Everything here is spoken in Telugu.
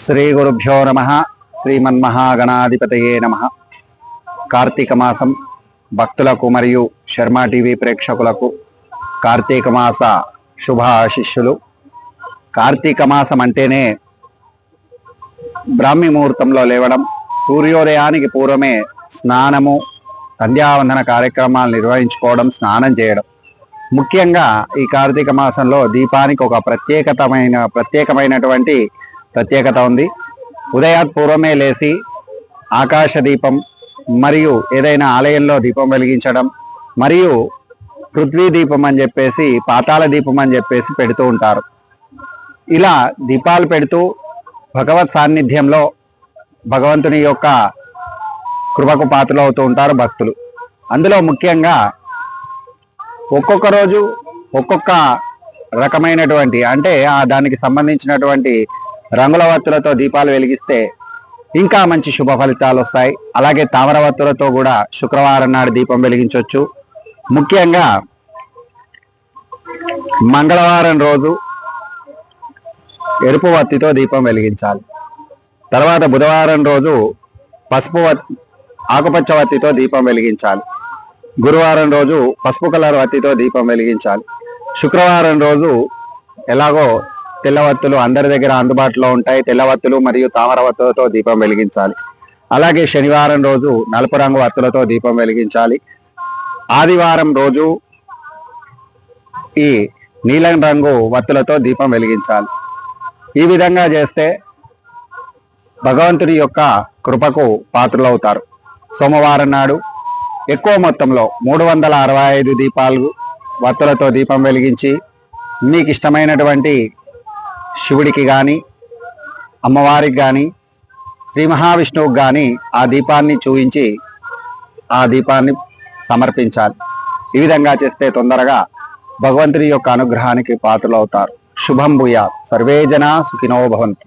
శ్రీ గురుభ్యో నమ. శ్రీమన్మహాగణాధిపతయే నమ. కార్తీక మాసం భక్తులకు మరియు శర్మ టీవీ ప్రేక్షకులకు కార్తీక మాస శుభాశిష్యులు. కార్తీక మాసం అంటేనే బ్రాహ్మీ ముహూర్తంలో లేవడం సూర్యోదయానికి పూర్వమే స్నానము సంధ్యావందన కార్యక్రమాలు నిర్వహించుకోవడం స్నానం చేయడం. ముఖ్యంగా ఈ కార్తీక మాసంలో దీపానికి ఒక ప్రత్యేకతమైన ప్రత్యేకమైనటువంటి ప్రత్యేకత ఉంది. ఉదయాత్ పూర్వమే లేచి ఆకాశ దీపం మరియు ఏదైనా ఆలయంలో దీపం వెలిగించడం మరియు పృథ్వీ దీపం అని చెప్పేసి పాతాళ దీపం అని చెప్పేసి పెడుతూ ఉంటారు. ఇలా దీపాలు పెడుతూ భగవత్ సాన్నిధ్యంలో భగవంతుని యొక్క కృపకు పాత్రలు అవుతూ ఉంటారు భక్తులు. అందులో ముఖ్యంగా ఒక్కొక్క రోజు ఒక్కొక్క రకమైనటువంటి అంటే ఆ దానికి సంబంధించినటువంటి రంగుల వత్తులతో దీపాలు వెలిగిస్తే ఇంకా మంచి శుభ ఫలితాలు వస్తాయి. అలాగే తామర వత్తులతో కూడా శుక్రవారం నాడు దీపం వెలిగించవచ్చు ముఖ్యంగా మంగళవారం రోజు ఎరుపు వత్తితో దీపం వెలిగించాలి. తర్వాత బుధవారం రోజు పసుపు వత్- ఆకుపచ్చ వత్తితో దీపం వెలిగించాలి. గురువారం రోజు పసుపు కలర్ వత్తితో దీపం వెలిగించాలి. శుక్రవారం రోజు ఎలాగో తెల్లవత్తులు అందరి దగ్గర అందుబాటులో ఉంటాయి. తెల్లవత్తులు మరియు తామర వత్తులతో దీపం వెలిగించాలి. అలాగే శనివారం రోజు నలుపు రంగు వత్తులతో దీపం వెలిగించాలి. ఆదివారం రోజు ఈ నీలం రంగు వత్తులతో దీపం వెలిగించాలి. ఈ విధంగా చేస్తే భగవంతుడి యొక్క కృపకు పాత్రలవుతారు. సోమవారం నాడు ఎక్కువ మొత్తంలో మూడు వందల అరవై ఐదు దీపాలు వత్తులతో దీపం వెలిగించి మీకు ఇష్టమైనటువంటి శివుడికి కానీ అమ్మవారికి కానీ శ్రీ మహావిష్ణువుకి కానీ ఆ దీపాన్ని చూయించి ఆ దీపాన్ని సమర్పించాలి. ఈ విధంగా చేస్తే తొందరగా భగవంతుని యొక్క అనుగ్రహానికి పాత్రలు అవుతారు శుభం భూయా సర్వే జనా సుఖినో భవంతు.